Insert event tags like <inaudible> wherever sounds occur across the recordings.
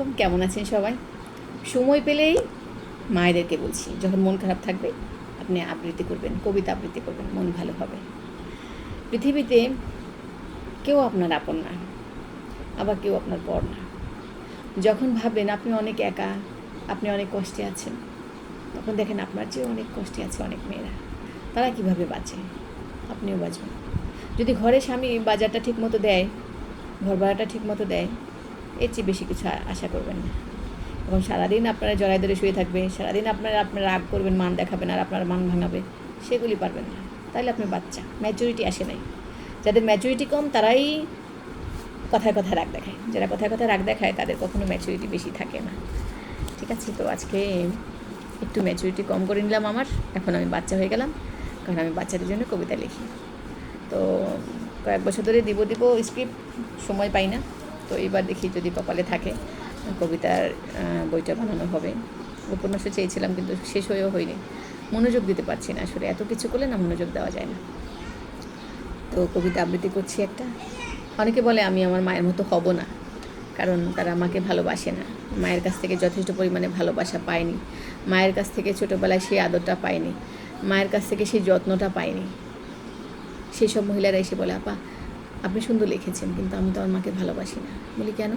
আলাইকুম কেমন আছেন সবাই? সময় পেলেই মায়েদেরকে বলছি, যখন মন খারাপ থাকবে, আপনি আবৃত্তি করবেন, কবিতা আবৃত্তি করবেন, মন ভালো হবে। পৃথিবীতে কেউ আপনার আপন না, আবার কেউ আপনার পর না। যখন ভাবেন আপনি অনেক একা, আপনি অনেক কষ্টে আছেন, তখন দেখেন আপনার চেয়ে অনেক কষ্টে আছে অনেক মেয়েরা। তারা কীভাবে বাঁচে? আপনিও বাঁচবেন। যদি ঘরে স্বামী বাজারটা ঠিক মতো দেয় ঘর ভাড়াটা ঠিক মতো দেয় এর চেয়ে বেশি কিছু আশা করবেন না। এবং সারাদিন আপনারা জড়াই ধরে শুয়ে থাকবে সারাদিন আপনারা আপনারা রাগ করবেন, মান দেখাবেন আর আপনার মান ভাঙাবে, সেগুলি পারবেন না। তাহলে আপনি বাচ্চা ম্যাচুরিটি আসে নাই। যাদের ম্যাচুরিটি কম, তারাই কথায় কথায় রাগ দেখায়। যারা কথায় কথায় রাগ দেখায়, তাদের কখনো ম্যাচুরিটি বেশি থাকে না। ঠিক আছে? তো আজকে একটু ম্যাচুরিটি কম করে নিলাম আমার। এখন আমি বাচ্চা হয়ে গেলাম। কারণ আমি বাচ্চাদের জন্য কবিতা লিখি। তো কয়েক বছর ধরে দিব দিব স্ক্রিপ্ট সময় পাই না। তো এবার দেখি যদি কপালে থাকে, কবিতার বইটা বানানো হবে। উপন্যাসও চেয়েছিলাম কিন্তু শেষ হয়েও হয়নি। মনোযোগ দিতে পারছি না আসলে। এত কিছু করলে না মনোযোগ দেওয়া যায় না। তো কবিতা আবৃত্তি করছি একটা। অনেকে বলে, আমি আমার মায়ের মতো হব না। কারণ তারা আমাকে ভালোবাসে না। মায়ের কাছ থেকে যথেষ্ট পরিমাণে ভালোবাসা পায়নি। মায়ের কাছ থেকে ছোটোবেলায় সেই আদরটা পায়নি। মায়ের কাছ থেকে সেই যত্নটা পায়নি। সেই সব মহিলারা এসে বলে, আপা আপনি সুন্দর লিখেছেন, কিন্তু আমি তো আমার মাকে ভালোবাসি না। বলি, কেন?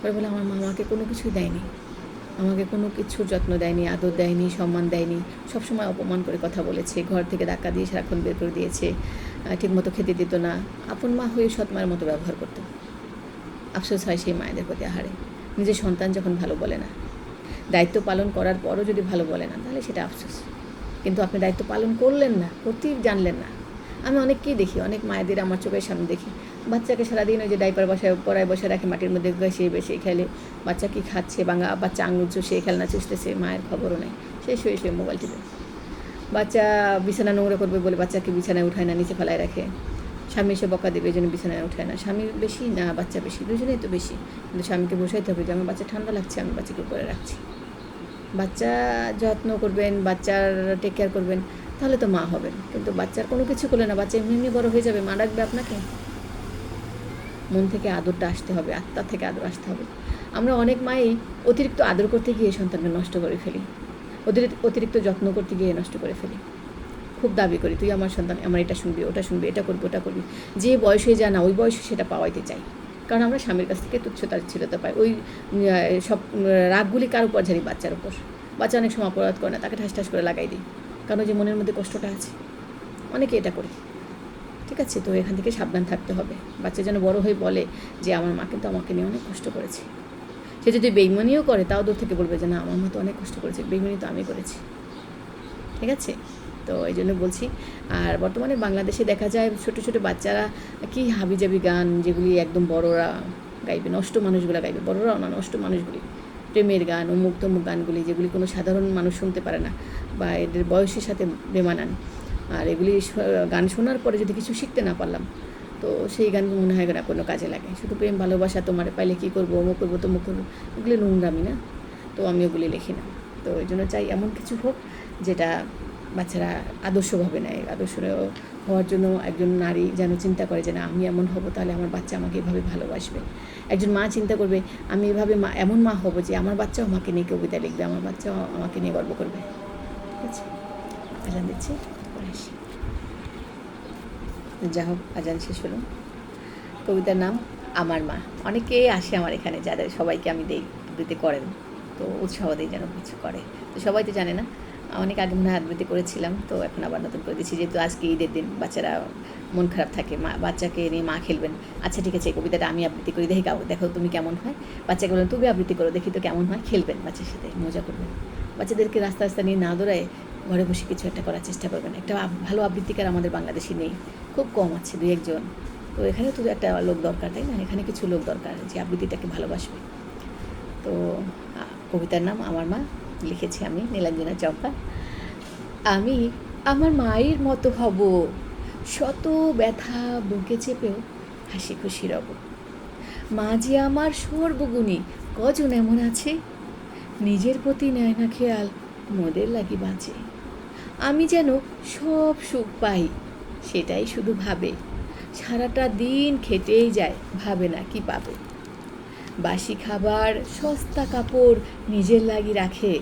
পরে বলে, আমার মা আমাকে কোনো কিছুই দেয়নি। আমাকে কোনো কিছুর যত্ন দেয়নি, আদর দেয়নি, সম্মান দেয়নি। সবসময় অপমান করে কথা বলেছে, ঘর থেকে ধাক্কা দিয়ে সারাক্ষণ বের করে দিয়েছে ঠিকমতো খেতে দিত না। আপন মা হয়ে সৎ মায়ের মতো ব্যবহার করতো। আফসোস হয় সেই মায়েদের প্রতি আহারে। নিজের সন্তান যখন ভালো বলে না, দায়িত্ব পালন করার পরও যদি ভালো বলে না, তাহলে সেটা আফসোস। কিন্তু আপনি দায়িত্ব পালন করলেন না, করতেই জানলেন না। আমি অনেককেই দেখি, অনেক মায়েদের আমার চোখের সামনে দেখি। বাচ্চাকে সারাদিন ওই যে ডাইপার বসায়, পড়ায় বসে রাখে, মাটির মধ্যে ঘষে বেশি খেলে। বাচ্চা কি খাচ্ছে, বাঙা, বাচ্চা আঙুল চুষে খেলনা চুষতেছে, মায়ের খবরও নেই। সে শুয়ে শুয়ে মোবাইল টিপে। বাচ্চা বিছানা নোংরা করবে বলে বাচ্চাকে বিছানায় উঠায় না, নিচে ফেলায় রাখে। স্বামী এসে বকা দেবে এই জন্য বিছানায় উঠায় না। স্বামী বেশি না, বাচ্চা বেশি, দুজনেই তো বেশি। কিন্তু স্বামীকে বসাইতে হবে যে আমার বাচ্চা ঠান্ডা লাগছে, আমি বাচ্চাকে উপরে রাখছি। বাচ্চা যত্ন করবেন, বাচ্চার টেক কেয়ার করবেন। তাহলে তো মা হবেন। কিন্তু বাচ্চার কোনো কিছু করলে না, বাচ্চা এমনি এমনি বড় হয়ে যাবে, মা রাখবে আপনাকে? মন থেকে আদরটা আসতে হবে, আত্মা থেকে আদর আসতে হবে। আমরা অনেক মাই অতিরিক্ত আদর করতে গিয়ে সন্তানকে নষ্ট করে ফেলি। অতিরিক্ত অতিরিক্ত যত্ন করতে গিয়ে নষ্ট করে ফেলি। খুব দাবি করি, তুই আমার সন্তান, আমার এটা শুনবি, ওটা শুনবি, এটা করবি, ওটা করবি। যে বয়সে যা না, ওই বয়সে সেটা পাওয়াইতে চাই। কারণ আমরা স্বামীর কাছ থেকে তুচ্ছতার ছিলতে পাই। ওই সব, রাগগুলি কার উপর ঝাড়ি বাচ্চার উপর। বাচ্চা অনেক সময় অপরাধ করে না, তাকে ঠাস ঠাস করে লাগাই দিই। কারণ যে মনের মধ্যে কষ্টটা আছে। অনেকে এটা করে। ঠিক আছে? তো এখান থেকে সাবধান থাকতে হবে। বাচ্চা যেন বড় হয়ে বলে যে, আমার মা কিন্তু আমাকে নিয়ে অনেক কষ্ট করেছে। সে যদি বেইমানিও করে, তাও দূর থেকে বলবে যে, না, আমার মা তো অনেক কষ্ট করেছে। বেইমানি তো আমি করেছি। ঠিক আছে? তো এই জন্য বলছি, আর বর্তমানে বাংলাদেশে দেখা যায় ছোট ছোট বাচ্চারা কি হাবিজাবি গান যেগুলি একদম বড়রা গাইবে, নষ্ট মানুষগুলো গাইবে। বড়রাও না, নষ্ট মানুষগুলি। প্রেমের গান অমুক গানগুলি যেগুলি কোনো সাধারণ মানুষ শুনতে পারে না বা এদের বয়সের সাথে বেমানান। আর এগুলি গান শোনার পরে যদি কিছু শিখতে না পারলাম, তো সেই গান মনে হয় না কোনো কাজে লাগে। শুধু প্রেম, ভালোবাসা, তোমার পাইলে কী করব, অমুক করব, তমুক করব, এগুলি নোংরামি না। তো আমি ওগুলি লিখি না। তো এই জন্য চাই এমন কিছু হোক যেটা বাচ্চারা আদর্শভাবে নেয় আদর্শ হওয়ার জন্য একজন নারী যেন চিন্তা করে যে, না, আমি এমন হব, তাহলে আমার বাচ্চা আমাকে এভাবে ভালোবাসবে। একজন মা চিন্তা করবে, আমি এভাবে মা, এমন মা হব যে, আমার বাচ্চাও আমাকে নিয়ে কবিতা লিখবে, আমার বাচ্চাও আমাকে নিয়ে গর্ব করবে। ঠিক আছে? আজান দিচ্ছি যা হোক, আজান শেষ হলো। কবিতার নাম, আমার মা। অনেকেই আসে আমার এখানে, যাদের সবাইকে আমি দেই আবৃত্তি করেন, তো উৎসাহ দিই যেন কিছু করে। তো সবাই তো জানে না অনেক আগে মনে হয় আবৃত্তি করেছিলাম, তো এখন আবার নতুন করে দিচ্ছি, যেহেতু আজকে ঈদের দিন বাচ্চারা মন খারাপ থাকে, মা, বাচ্চাকে নিয়ে মা খেলবেন। আচ্ছা ঠিক আছে, এই কবিতাটা আমি আবৃত্তি করি, দেখি দেখো তুমি কেমন হয়। বাচ্চাকে বলেন তুমি আবৃত্তি করো, দেখি তো কেমন হয়, খেলবেন বাচ্চার সাথে, মজা করবেন। বাচ্চাদেরকে রাস্তা রাস্তা নিয়ে না দৌড়ায় ঘরে বসে কিছু একটা করার চেষ্টা করবেন। একটা ভালো আবৃত্তিকার আমাদের বাংলাদেশে নেই, খুব কম আছে, দুই একজন। তো এখানে তো একটা লোক দরকার, তাই না? এখানে কিছু লোক দরকার, যে আবৃত্তিটাকে ভালোবাসবে। তো কবিতার নাম আমার মা লিখেছি আমি, নীলাঞ্জনা চম্পা। আমি আমার মায়ের মতো হব, শত ব্যথা বুকে চেপেও হাসি খুশি রব। মা যে আমার সর্বগুণী, কজন এমন আছে? নিজের প্রতি নেয় না খেয়াল, মোদের লাগি বাঁচে। আমি যেন সব সুখ পাই, সেটাই শুধু ভাবে। সারাটা দিন খেটেই যায়, ভাবে না কি পাবে। বাসি খাবার, সস্তা কাপড় নিজের লাগি রাখে।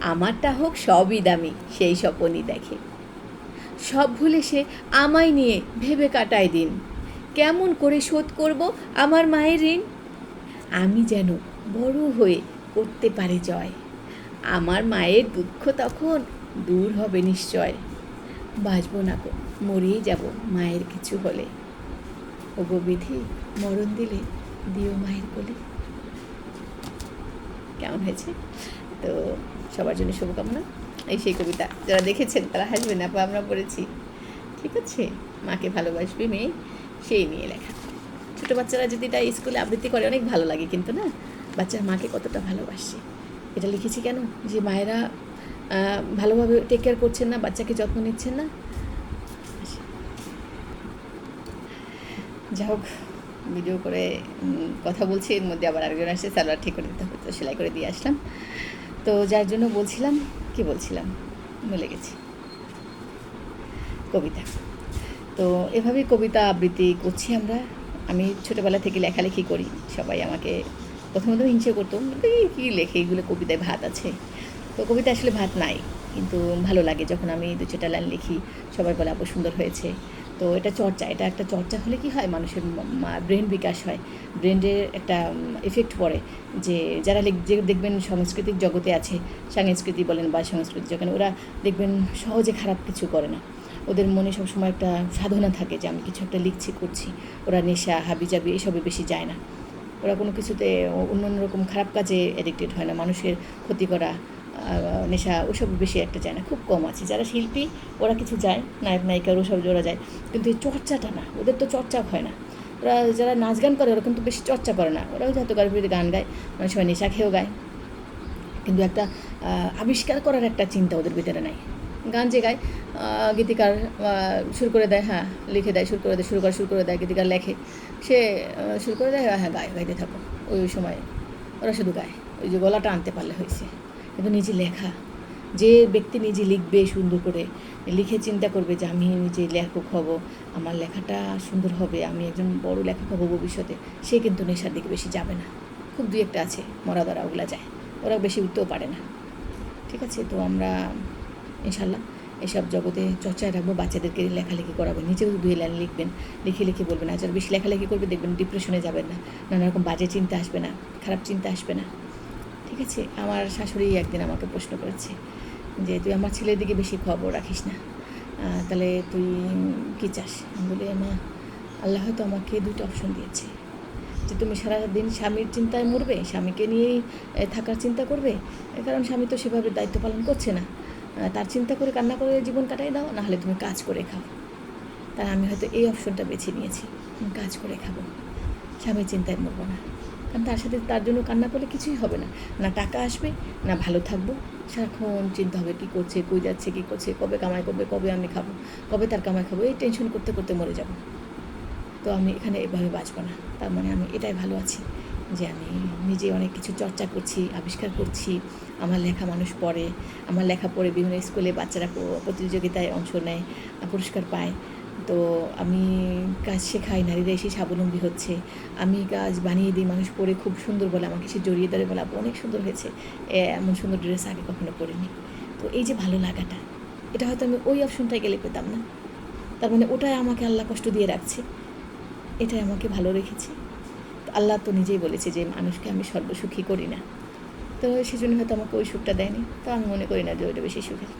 আমারটা হোক সবই দামি, সেই স্বপনই দেখে। সব ভুলে সে আমায় নিয়ে ভেবে কাটায় দিন। কেমন করে শোধ করব আমার মায়ের ঋণ? আমি যেন বড় হয়ে করতে পারি জয়। আমার মায়ের দুঃখ তখন দূর হবে নিশ্চয়। বাঁচব না গো, মরেই যাব মায়ের কিছু হলে। ওগো বিধি, মরণ দিলে দিও মায়ের কোলে। কেমন হয়েছে? তো সবার জন্য শুভকামনা। এই সেই কবিতা যারা দেখেছেন তারা হাসবেন আপা আমরা পড়েছি। ঠিক আছে? মাকে ভালোবাসবে মেয়ে, সেই নিয়ে লেখা। ছোটো বাচ্চারা যদি এটা স্কুলে আবৃত্তি করে, অনেক ভালো লাগে কিন্তু না? বাচ্চার মাকে কতটা ভালোবাসে। এটা লিখেছি কেন? যে মায়েরা ভালোভাবে টেক কেয়ার করছেন না, বাচ্চাকে যত্ন নিচ্ছেন না? যাই হোক। ভিডিও করে কথা বলছি, এর মধ্যে আবার আরেকজন আসছে, সালোয়ার ঠিক করে দিতে হবে, তো সেলাই করে দিয়ে আসলাম। তো যার জন্য বলছিলাম, কি বলছিলাম? ভুলে গেছি। কবিতা। তো এভাবেই কবিতা আবৃত্তি করছি আমরা। আমি ছোটোবেলা থেকে লেখালেখি করি, সবাই আমাকে প্রথমে তো হিংসে করতো কী লেখে? এগুলো কবিতায় ভাত আছে। তো কবিতা আসলে ভাত নাই, কিন্তু ভালো লাগে যখন আমি দু চারটা লাইন লিখি, সবাই বলে আপু সুন্দর হয়েছে। তো এটা চর্চা, এটা একটা চর্চা হলে কি হয়? মানুষের ব্রেন বিকাশ হয়। ব্রেনের একটা এফেক্ট পড়ে যে, যারা যে দেখবেন সাংস্কৃতিক জগতে আছে সাংস্কৃতি বলেন বা সংস্কৃতি জগতে, ওরা দেখবেন সহজে খারাপ কিছু করে না। ওদের মনে সবসময় একটা সাধনা থাকে যে, আমি কিছু একটা লিখছি, করছি। ওরা নেশা, হাবিজাবি এসবে বেশি যায় না। ওরা কোনো কিছুতে অন্য রকম খারাপ কাজে অ্যাডিক্টেড হয় না। মানুষের ক্ষতি করা নেশা, ওসব বেশি একটা যায় না, খুব কম আছে। যারা শিল্পী, ওরা কিছু যায় নায়ক, নায়িকার ওসব ওরা যায় কিন্তু এই চর্চাটা না, ওদের তো চর্চা হয় না। ওরা যারা নাচ গান করে, ওরা কিন্তু বেশি চর্চা করে না। ওরাও যত গাড়িতে গান গায় মানে সময় নেশা খেয়েও গায়। কিন্তু একটা আবিষ্কার করার একটা চিন্তা ওদের ভিতরে নাই। গান যে গায় গীতিকার শুরু করে দেয় হ্যাঁ লিখে দেয়, শুরু করে দেয়, শুরু করে শুরু করে দেয়, গীতিকার লেখে। সে শুরু করে দেয় হ্যাঁ গায়, গাইতে থাকো। ওই সময় ওরা শুধু গায়। ওই যে গলাটা আনতে পারলে হয়েছে। কিন্তু নিজে লেখা। যে ব্যক্তি নিজে লিখবে সুন্দর করে, লিখে চিন্তা করবে যে আমি নিজে লেখক হব, আমার লেখাটা সুন্দর হবে, আমি একজন বড় লেখক হব ভবিষ্যতে, সে কিন্তু নেশার দিকে বেশি যাবে না। খুব দুই একটা আছে, মরা ধরা ওগুলা যায়। ওরা বেশি উঠতেও পারে না। ঠিক আছে, তো আমরা ইনশাল্লাহ এসব জগতে চর্চায় রাখব, বাচ্চাদেরকে লেখালেখি করাবেন নিজেও দুই লাইন লিখবেন, লিখে লিখে বলবেন আর যারা বেশি লেখালেখি করবে, দেখবেন ডিপ্রেশনে যাবেন না। নানা রকম বাজে চিন্তা আসবে না, খারাপ চিন্তা আসবে না। ঠিক আছে? আমার শাশুড়ি একদিন আমাকে প্রশ্ন করেছে যে, তুই আমার ছেলের দিকে বেশি খবর রাখিস না। তাহলে তুই কী চাস? বলি, মা, আল্লাহ হয়তো আমাকে দুটো অপশন দিয়েছে। যে, তুমি সারাদিন স্বামীর চিন্তায় মরবে, স্বামীকে নিয়েই থাকার চিন্তা করবে কারণ স্বামী তো সেভাবে দায়িত্ব পালন করছে না। তার চিন্তা করে কান্না করে জীবন কাটাই দাও, নাহলে তুমি কাজ করে খাও। তাই আমি হয়তো এই অপশনটা বেছে নিয়েছি। কাজ করে খাব। স্বামীর চিন্তায় মরবো না। কারণ তার সাথে তার জন্য কান্না করলে কিছুই হবে না। না টাকা আসবে, না ভালো থাকব। সারাক্ষণ চিন্তা হবে কী করছে, কই যাচ্ছে, কী করছে, কবে কামাই করবে, কবে আমি খাব, কবে তার কামাই খাব, এই টেনশন করতে করতে মরে যাব। তো আমি এখানে এভাবে বাঁচবো না। তার মানে আমি এটাই ভালো আছি যে আমি নিজে অনেক কিছু চর্চা করছি, আবিষ্কার করছি, আমার লেখা মানুষ পড়ে, আমার লেখা পড়ে বিভিন্ন স্কুলে বাচ্চারা প্রতিযোগিতায় অংশ নেয়, পুরস্কার পায়। তো আমি কাজ শেখাই, নারীরা এসে স্বাবলম্বী হচ্ছে। আমি কাজ বানিয়ে দিই, মানুষ পরে খুব সুন্দর বলে আমাকে সে জড়িয়ে ধরে বলে অনেক সুন্দর হয়েছে। এমন সুন্দর ড্রেস আগে কখনো পরিনি। তো এই যে ভালো লাগাটা, এটা হয়তো আমি ওই অপশনটায় গেলে পেতাম না। তার মানে ওটাই আমাকে আল্লাহ কষ্ট দিয়ে রাখছে। এটাই আমাকে ভালো রেখেছে। আল্লাহ তো নিজেই বলেছে যে মানুষকে আমি সর্বসুখী করি না। তো সেজন্য হয়তো আমাকে ওই সুখটা দেয়নি। তো আমি মনে করি না যে ওইটা বেশি সুখের।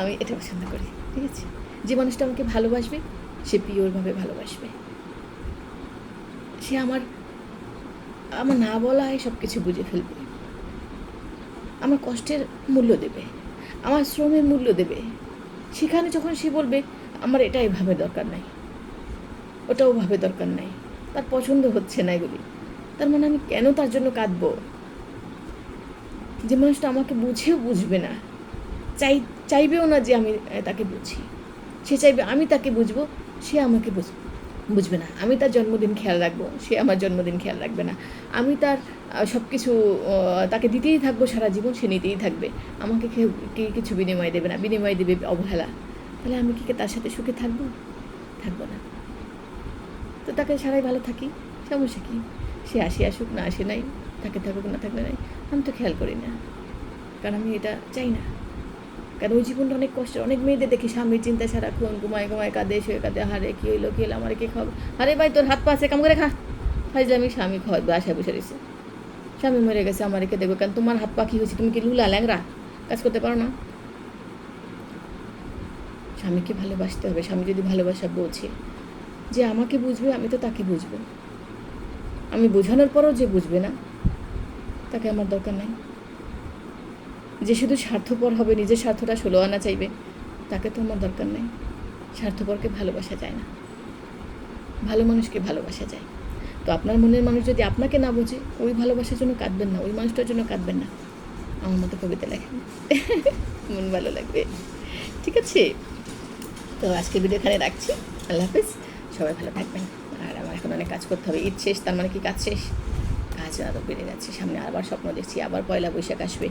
আমি এটা পছন্দ করি, ঠিক আছে? যে মানুষটা আমাকে ভালোবাসবে, সে পিওরভাবে ভালোবাসবে। সে আমার আমার না বলায় সব কিছু বুঝে ফেলবে। আমার কষ্টের মূল্য দেবে, আমার শ্রমের মূল্য দেবে। সেখানে যখন সে বলবে, আমার এটা এভাবে দরকার নাই, ওটাও ভাবে দরকার নাই, তার পছন্দ হচ্ছে না এগুলি, তার মানে আমি কেন তার জন্য কাঁদবো? যে মানুষটা আমাকে বুঝেও বুঝবে না। চাই, চাইবেও না যে আমি তাকে বুঝি। সে চাইবে আমি তাকে বুঝব, সে আমাকে বুঝ, বুঝবে না। আমি তার জন্মদিন খেয়াল রাখব, সে আমার জন্মদিন খেয়াল রাখবে না। আমি তার সব কিছু তাকে দিতেই থাকব সারা জীবন, সে নিতেই থাকবে। আমাকে কি কিছু বিনিময় দেবে না, বিনিময় দেবে অবহেলা। তাহলে আমি কি তার সাথে সুখে থাকব? থাকব না। তো তাকে সারাই ভালো থাকি, সমস্যা কী? সে আসি আসুক, না আসে নাই, তাকে থাকুক, না থাকবে নাই। আমি তো খেয়াল করি না। কারণ আমি এটা চাই না। কারণ ওই জীবনটা অনেক কষ্ট অনেক মেয়েদের দেখি স্বামীর চিন্তা সারাক্ষণ ঘুমায় ঘুমায় কাঁদে, শুয়ে কাঁদে, হারে কী হইল, কী হলো আমার কে খাবে আরে ভাই, তোর হাত পা আছে, কাম করে খা। ফাইজলামি স্বামী খাওয়াই বাসায় বসে রয়েছে স্বামী মরে গেছে, আমার রেখে দেখবে কারণ তোমার হাত পা কী হয়েছে? তুমি কি লুলা ল্যাংরা কাজ করতে পারো না। স্বামীকে ভালোবাসতে হবে। স্বামী যদি ভালোবাসা বোঝে, যে আমাকে বুঝবে, আমি তো তাকে বুঝব। আমি বোঝানোর পরও যে বুঝবে না তাকে আমার দরকার নাই। যে শুধু স্বার্থপর হবে, নিজের স্বার্থটা ষোলো আনা চাইবে, তাকে তো আমার দরকার নেই। স্বার্থপরকে ভালোবাসা যায় না। ভালো মানুষকে ভালোবাসা যায়। তো আপনার মনের মানুষ যদি আপনাকে না বোঝে, ওই ভালোবাসার জন্য কাঁদবেন না, ওই মানুষটার জন্য কাঁদবেন না। আমার মতো কবিতা লেখেন। মন ভালো লাগবে। ঠিক আছে? তো আজকে ভিডিও এখানে রাখছি। আল্লাহ হাফিজ। সবাই ভালো থাকবেন। আর আমার এখন অনেক কাজ করতে হবে। ঈদ শেষ, তার মানে কি কাজ শেষ? কাজ আরও বেড়ে যাচ্ছে, সামনে আবার স্বপ্ন দেখছি, আবার পয়লা বৈশাখ আসবে,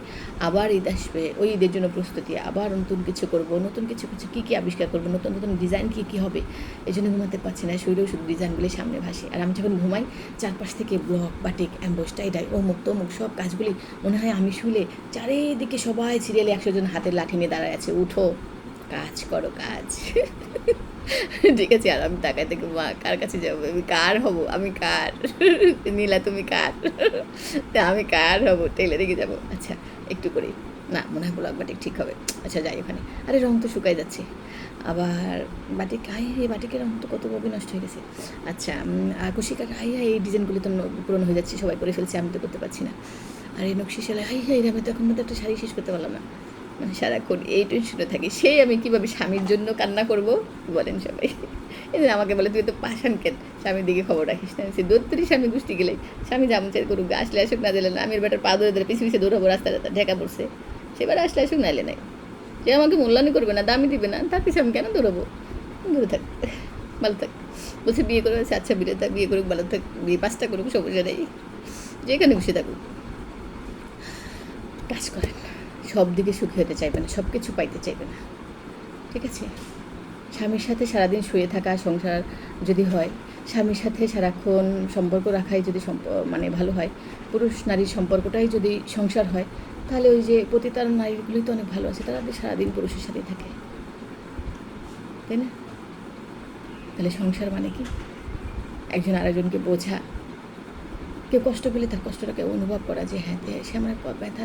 আবার ঈদ আসবে, ওই ঈদের জন্য প্রস্তুতি, আবার নতুন কিছু করব, নতুন কিছু কিছু কী কী আবিষ্কার করব, নতুন নতুন ডিজাইন কী কী হবে এই জন্য ঘুমাতে পারছি না, শরীরেও শুধু ডিজাইনগুলি সামনে ভাসে, আর আমি যখন ঘুমাই, চারপাশ থেকে ব্লক বাটিক অ্যাম্বোস টাইডাই অমুক তমুক সব কাজগুলি মনে হয় আমি শুলে চারিদিকে সবাই সিরিয়ালে একশো জন হাতের লাঠি নিয়ে দাঁড়ায় আছে, উঠো, কাজ করো, কাজ। <laughs> <laughs> ঠিক আছে, আর আমি তাকাই থেকে মা, কার কাছে যাব? আমি কার হব? আমি কার? <laughs> নীলা, তুমি কার? <laughs> তা আমি কার হব? টেলে দিকে যাব। আচ্ছা একটু করে। না, মনে হয় ব্লক বাটিক ঠিক হবে। আচ্ছা যাই ওখানে। আরে, রং তো শুকাই যাচ্ছে। আবার বাটিক, হাই এই বাটিকের রং তো কত কবি নষ্ট হয়ে গেছে। আচ্ছা কুশিকা হাই হাই, এই ডিজাইনগুলি তো পুরনো হয়ে যাচ্ছে, সবাই করে ফেলছে, আমি তো করতে পারছি না। আর এই নকশি সেলাই, হাই হাই আমি তো এখন মধ্যে একটা শাড়ি শেষ করতে পারলাম না। মানে সারাক্ষণ এই টেনশনে থাকি। সেই আমি কীভাবে স্বামীর জন্য কান্না করব বলেন সবাই। এই আমাকে বলে, তুই তো পাশান কেন স্বামীর দিকে খবর রাখিস না। সে দত্তরি স্বামী গোষ্ঠী গেলেই। স্বামী যেমন চাই করুক আসলে আসুক না দিলে না। আমি বেটার পা ধরে ধরে পিছিয়ে পিছিয়ে দৌড়াবো রাস্তা রাস্তা ঢেকা পড়ছে। সেবার আসলে আসুক না এলে নাই। সে আমাকে মূল্যায়ন করবে না দামি দিবে না। তার পিছিয়ে আমি কেন দৌড়াবো? দূরে থাক, ভালো থাক। বলছে, বিয়ে করে আছে আচ্ছা বিয়ে থাক, বিয়ে করুক, ভালো থাক, বিয়ে পাঁচটা করুক নেই। যেখানে খুশি থাকুক। কাজ করেন সব দিকে সুখী হতে চাইবে না সব কিছু পাইতে চাইবে না। ঠিক আছে? স্বামীর সাথে সারাদিন শুয়ে থাকা, সংসার যদি হয়, স্বামীর সাথে সারাক্ষণ সম্পর্ক রাখাই যদি মানে ভালো হয়, পুরুষ নারীর সম্পর্কটাই যদি সংসার হয়, তাহলে ওই যে পতিতার নারীগুলি তো অনেক ভালো আছে, তারা সারাদিন পুরুষের সাথেই থাকে। তাই না? তাহলে সংসার মানে কি? একজন আরেকজনকে বোঝা কেউ কষ্ট পেলে তার কষ্টটাকে অনুভব করা যে হ্যাঁ সে আমার ব্যথা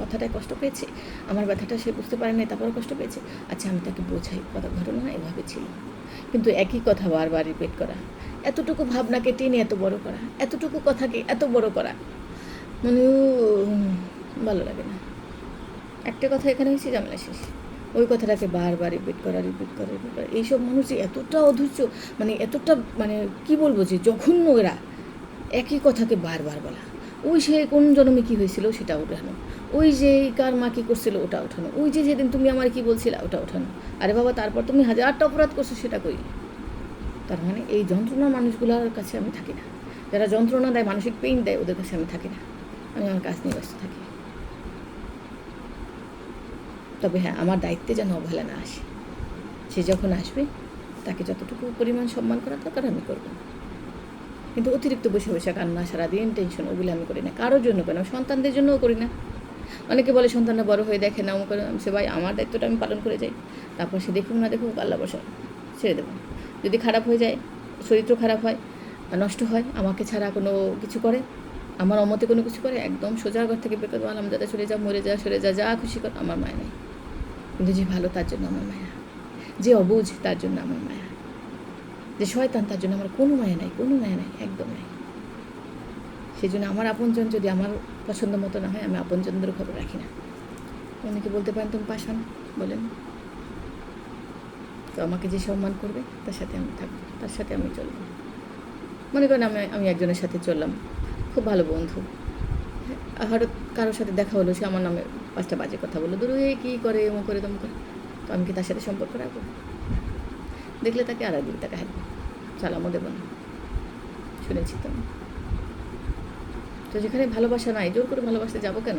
কথাটায় কষ্ট পেয়েছে, আমার ব্যথাটা সে বুঝতে পারে নাই তারপরে কষ্ট পেয়েছে। আচ্ছা আমি তাকে বোঝাই, কথা ঘটনা এভাবে ছিল। কিন্তু একই কথা বারবার রিপিট করা, এতটুকু ভাবনাকে টেনে এত বড় করা, এতটুকু কথাকে এত বড় করা। মানে ভালো লাগে না। একটা কথা এখানে হয়েছে ঝামেলা শেষ। ওই কথাটাকে বারবার রিপিট করা রিপিট করা রিপিট করা। এইসব মানুষ এতটা অধৈর্য মানে এতটা মানে কি বলব যে জঘন্য এরা একই কথাকে বারবার বলা। ওই সে কোন জন্মে কী হয়েছিল সেটা উঠানো। ওই যে কার মা কী করছিল ওটা ওঠানো ওই যে যেদিন তুমি আমার কি বলছিলে ওটা ওঠানো আরে বাবা, তারপর তুমি হাজারটা অপরাধ করছ সেটা কই? তার মানে এই যন্ত্রণার মানুষগুলোর কাছে আমি থাকি না। যারা যন্ত্রণা দেয়, মানসিক পেইন দেয়, ওদের কাছে আমি থাকি না। আমি আমার কাজ নিয়ে ব্যস্ত থাকি। তবে হ্যাঁ আমার দায়িত্বে যেন অবহেলা না আসে। সে যখন আসবে, তাকে যতটুকু পরিমাণ সম্মান করা দরকার আমি করব। কিন্তু অতিরিক্ত বসে বসে কান্না, সারাদিন টেনশন ওগুলো আমি করি না। কারোর জন্য কেন সন্তানদের জন্যও করি না। অনেকে বলে, সন্তানরা বড় হয়ে দেখে না। করে সে ভাই, আমার দায়িত্বটা আমি পালন করে যাই। তারপর সে দেখুক, না দেখুক, আল্লাহ বসা ছেড়ে দেবো। যদি খারাপ হয়ে যায়, চরিত্র খারাপ হয়, নষ্ট হয়, আমাকে ছাড়া কোনো কিছু করে, আমার অমতে কোনো কিছু করে, একদম সোজা ঘর থেকে বেকার আলাম দাদা চলে যা মরে যা সরে যা যা খুশি কর আমার মায় নেই। কিন্তু যে ভালো, তার জন্য আমার মায়া। যে অবুঝ, তার জন্য আমার মায়া। যে শয়তান তার জন্য আমার কোনো মায়া নাই, কোনো মায়া নাই, একদম নাই। সেই জন্য আমার আপনজন যদি আমার পছন্দ মতো না হয়, আমি আপনজনদেরও খবর রাখি না। অনেকে বলতে পারেন, তুমি পাশান বলেন। তো আমাকে যে সম্মান করবে, তার সাথে আমি থাকব, তার সাথে আমি চলবো। মনে করেন আমি আমি একজনের সাথে চললাম, খুব ভালো বন্ধু। হঠাৎ কারোর সাথে দেখা হলো, সে আমার নামে পাঁচটা বাজে কথা বলল, দূর কী করে, এমন করে, তমন করে? তো আমি কি তার সাথে সম্পর্ক রাখব? দেখলে তাকে আর একদিন তাকে সালামও দেবো। না শুনেছি তো। তো যেখানে ভালোবাসা নাই, জোর করে ভালোবাসতে যাব কেন?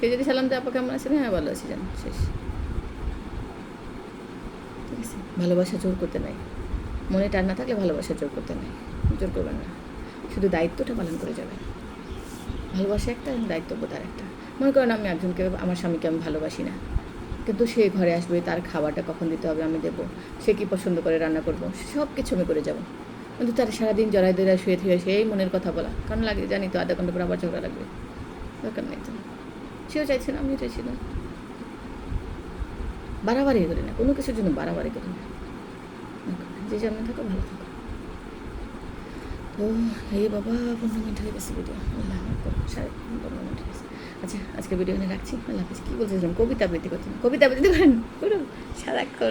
সে যদি সালাম দেয়, আপা কেমন আছেন? হ্যাঁ ভালো আছি, জান, শেষ। ঠিক আছে, ভালোবাসা জোর করতে নাই। মনে টান না থাকলে ভালোবাসা জোর করতে নেই। জোর করবেন না। শুধু দায়িত্বটা পালন করে যাবেন। ভালোবাসা একটা, দায়িত্ববোধ আর একটা মনে করেন আমি একজনকে, আমার স্বামীকে আমি ভালোবাসি না। কিন্তু সে ঘরে আসবে, তার খাবারটা কখন দিতে হবে আমি দেবো, সে কি পছন্দ করে রান্না করব সব কিছু আমি করে যাব। কিন্তু তার সারাদিন জড়াই দড়াই শুয়ে থেকে সেই মনের কথা বলা কারণ লাগে জানি তো, আধা ঘণ্টা পর আবার ঝগড়া লাগবে। দরকার নেই তো। সেও চাইছে না, আমিও চাইছি না। বাড়াবাড়ি করি না, কোনো কিছুর জন্য বাড়াবাড়ি করি না। যে যেমন থাকো ভালো থাকো তো, এই বাবা, পনেরো মিনিট হয়ে গেছে ভিডিও সাড়ে পনেরো মিনিট হয়ে গেছে। আচ্ছা আজকে ভিডিও এনে রাখছি। আল্লাহ হাফিজ। কী বলতেছিলাম কবিতা আবৃত্তি করছেন কবিতা আবৃত্তি করেন। করুন, সারাক্ষণ।